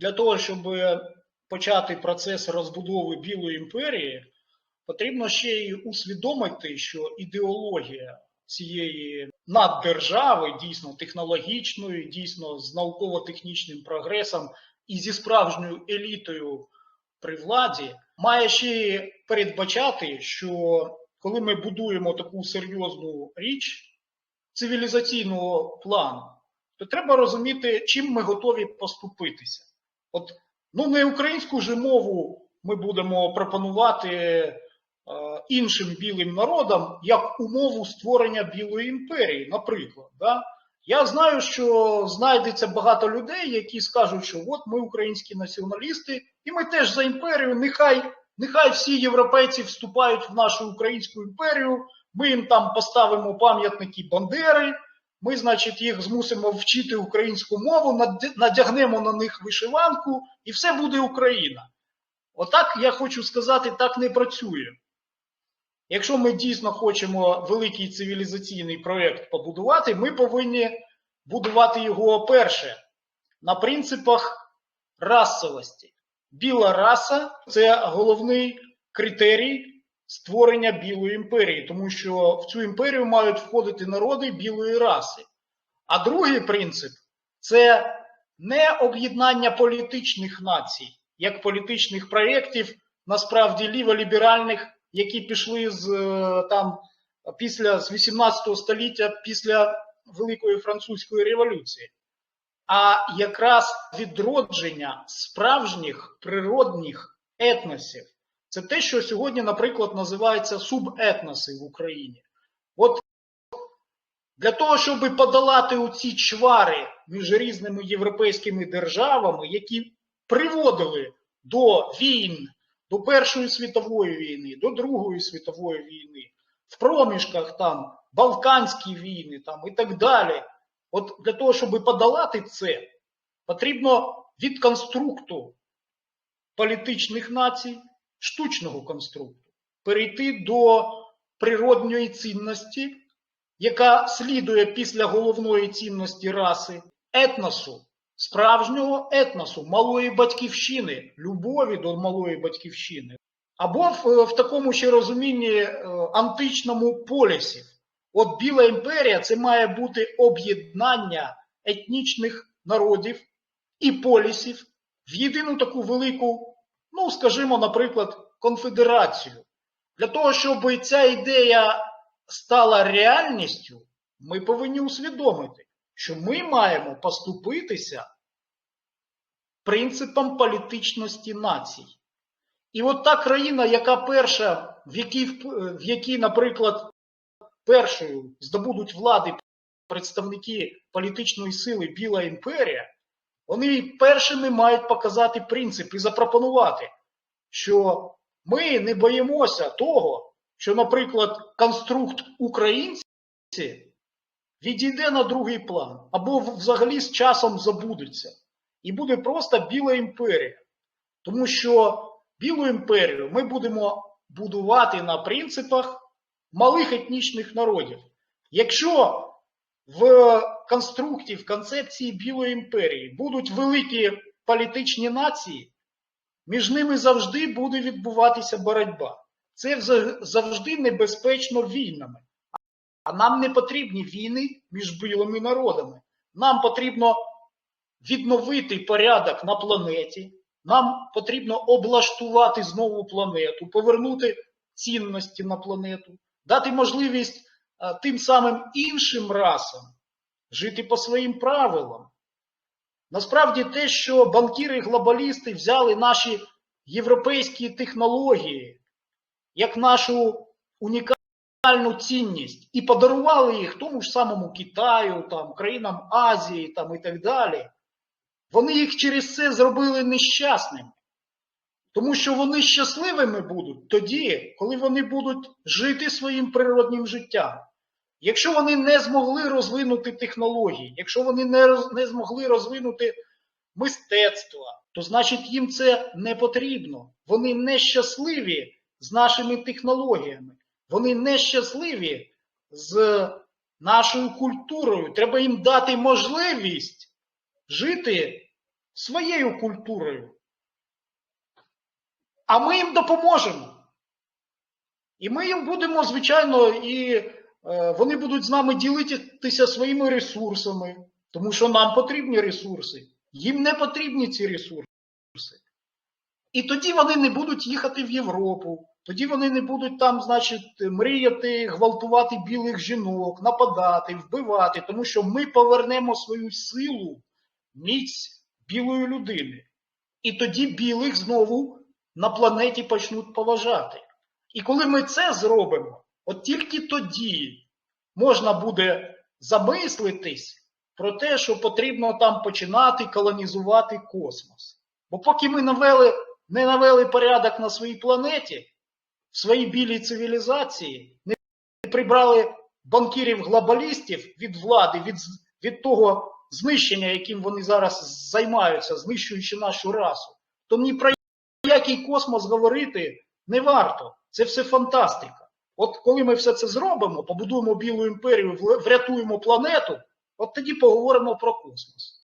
для того, щоб почати процес розбудови Білої імперії, потрібно ще й усвідомити, що ідеологія цієї наддержави, дійсно технологічної, дійсно з науково-технічним прогресом і зі справжньою елітою при владі, має ще й передбачати, що коли ми будуємо таку серйозну річ цивілізаційного плану, то треба розуміти, чим ми готові поступитися. От ну не українську ж мову ми будемо пропонувати е, іншим білим народам як умову створення Білої імперії, наприклад. Да? Я знаю, що знайдеться багато людей, які скажуть, що от ми українські націоналісти, і ми теж за імперію. Нехай нехай всі європейці вступають в нашу українську імперію. Ми їм там поставимо пам'ятники Бандери. Ми, значить, їх змусимо вчити українську мову, надягнемо на них вишиванку, і все буде Україна. Отак я хочу сказати, так не працює. Якщо ми дійсно хочемо великий цивілізаційний проєкт побудувати, ми повинні будувати його перше на принципах расовості. Біла раса це головний критерій створення Білої імперії, тому що в цю імперію мають входити народи білої раси. А другий принцип це не об'єднання політичних націй, як політичних проєктів, насправді ліволіберальних, які пішли з там після з 18 століття після Великої Французької революції, а якраз відродження справжніх природних етносів. Це те, що сьогодні, наприклад, називається субетноси в Україні. От для того, щоб подолати оці чвари між різними європейськими державами, які приводили до війн, до Першої світової війни, до Другої світової війни, в проміжках там Балканські війни там, і так далі. От для того, щоб подолати це, потрібно від конструкту політичних націй штучного конструкту, перейти до природньої цінності, яка слідує після головної цінності раси, етносу, справжнього етносу, малої батьківщини, любові до малої батьківщини, або в, в такому ще розумінні е, античному полісів. От Біла імперія це має бути об'єднання етнічних народів і полісів в єдину таку велику ну, скажімо, наприклад, конфедерацію. Для того, щоб ця ідея стала реальністю, ми повинні усвідомити, що ми маємо поступитися принципом політичності націй. І от та країна, яка перша, в якій, в якій, наприклад, першою здобудуть влади представники політичної сили Біла імперія, вони першими мають показати принцип і запропонувати, що ми не боїмося того, що, наприклад, конструкт українці відійде на другий план, або взагалі з часом забудеться. І буде просто Біла імперія. Тому що Білу імперію ми будемо будувати на принципах малих етнічних народів. Якщо в конструкті, в концепції Білої імперії будуть великі політичні нації, між ними завжди буде відбуватися боротьба. Це завжди небезпечно війнами. А нам не потрібні війни між білими народами. Нам потрібно відновити порядок на планеті. Нам потрібно облаштувати знову планету, повернути цінності на планету, дати можливість тим самим іншим расам жити по своїм правилам. Насправді те, що банкіри-глобалісти взяли наші європейські технології як нашу унікальну цінність і подарували їх тому ж самому Китаю, там, країнам Азії там, і так далі, вони їх через це зробили нещасними. Тому що вони щасливими будуть тоді, коли вони будуть жити своїм природнім життям. Якщо вони не змогли розвинути технології, якщо вони не, роз, не змогли розвинути мистецтво, то значить їм це не потрібно. Вони нещасливі з нашими технологіями, вони нещасливі з нашою культурою. Треба їм дати можливість жити своєю культурою. А ми їм допоможемо. І ми їм будемо, звичайно, і вони будуть з нами ділитися своїми ресурсами, тому що нам потрібні ресурси. Їм не потрібні ці ресурси. І тоді вони не будуть їхати в Європу, тоді вони не будуть там, значить, мріяти, гвалтувати білих жінок, нападати, вбивати, тому що ми повернемо свою силу, міць білої людини. І тоді білих знову на планеті почнуть поважати. І коли ми це зробимо, от тільки тоді можна буде замислитись про те, що потрібно там починати колонізувати космос. Бо поки ми навели, не навели порядок на своїй планеті, в своїй білій цивілізації, не прибрали банкірів-глобалістів від влади, від, від того знищення, яким вони зараз займаються, знищуючи нашу расу, то ні про який космос говорити не варто. Це все фантастика. От коли ми все це зробимо, побудуємо білу імперію, врятуємо планету, от тоді поговоримо про космос.